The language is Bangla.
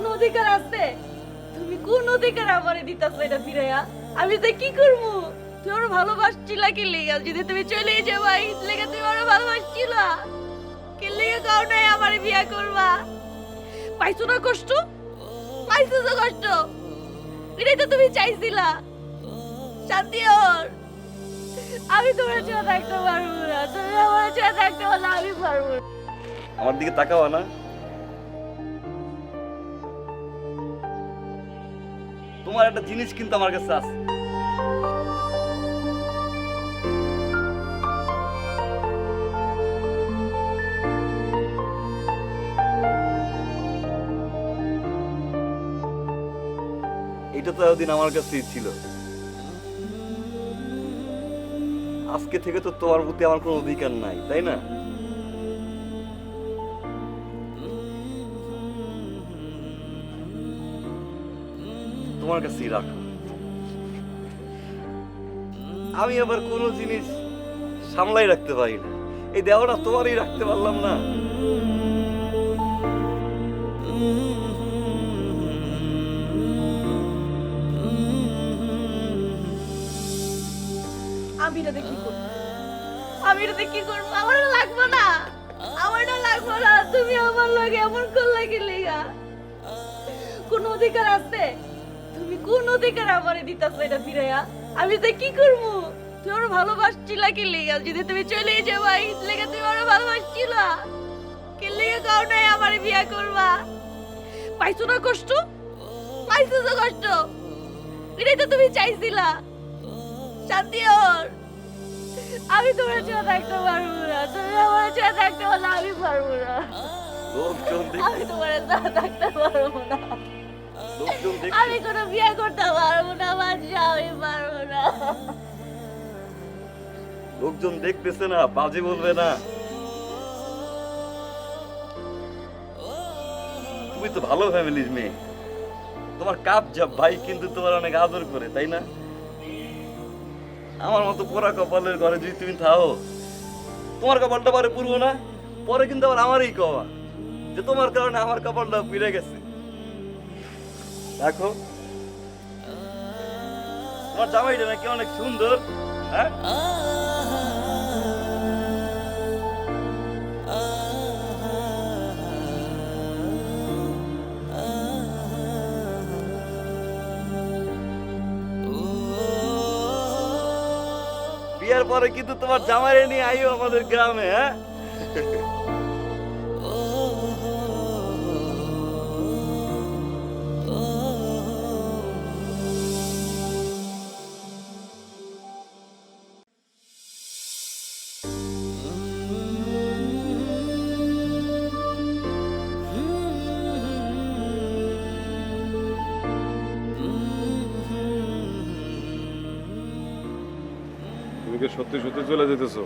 কোন অধিকার আছে? তুমি কোন অধিকার আমারে দিতাছ এটা ফিরাইয়া? আমি তো কি করব? তুমি আমার ভালোবাসছিলা কি লেগা? যদি তুমি চলে যাবা এই লেগে তুমি আমার ভালোবাসছিলা। কি লেগে কাউ নাই আমারে বিয়া করবা? পাইছো না কষ্ট? পাইছো তো কষ্ট। এটাই তো তুমি চাইছিলা। শান্তি ওর। আমি তোমার ছাড়া থাকতে পারব না। তুমি আমার ছাড়া থাকতে পারলে আমি পারব আমার দিকে তাকাও না। তোমার একটা জিনিস কিন্তু আমার কাছে আছে। এটা তো এতদিন আমার কাছেই ছিল। আজকে থেকে তো তোমার প্রতি আমার কোনো অধিকার নাই, তাই না? তোমার কাছেই রাখো। আমি আবার কোনো জিনিস সামলাই রাখতে পারি না। এই দেওয়াটা তোমারই রাখতে পারলাম না। আমি এটাতে কি করব? আমি এটাতে কি করব? আমার লাগবে না। আমার লাগবে না। তুমি আমার লাগে এমন করলে কি লেগা? কোন অধিকার আছে? তুমি কোন অধিকার আমারে দিতাছ এটা ফিরাইয়া? আমি তো কি করব? তুমি আমার ভালোবাসছিলা কি লেগা? যদি তুমি চলে যাবা এই লেগে তুমি আমার ভালোবাসছিলা। কি লেগে কাউ নাই আমারে বিয়া করবা? পাইছো না কষ্ট? পাইছো তো কষ্ট। এটাই তো তুমি চাইছিলা। শান্তি ওর আমি তোমার ছাড়া থাকতে পারব না। তুমি আমার ছাড়া থাকতে পারলে আমি পারব না। আমি তোমার ছাড়া থাকতে পারব না। আমি কোনো বিয়ে করতে পারব না বাচ্চা আমি পারব না। লোকজন দেখতেছে না বাজে বলবে না। তুমি তো ভালো ফ্যামিলির মেয়ে। তোমার কাপ জাপ ভাই কিন্তু তোমার অনেক আদর করে তাই না? আমার মতো পোড়া কপালের ঘরে যদি তুমি থাও তোমার কপালটা পরে পুরবো না পরে কিন্তু আবার আমারই কওয়া যে তোমার কারণে আমার কপালটা পিড়ে গেছে। দেখো। তোমার জামাইটা নাকি অনেক সুন্দর হ্যাঁ? বিয়ার পরে কিন্তু তোমার জামাই নিয়ে আইও আমাদের গ্রামে হ্যাঁ? তুমি কি সত্যি সত্যি চলে যেতেছো।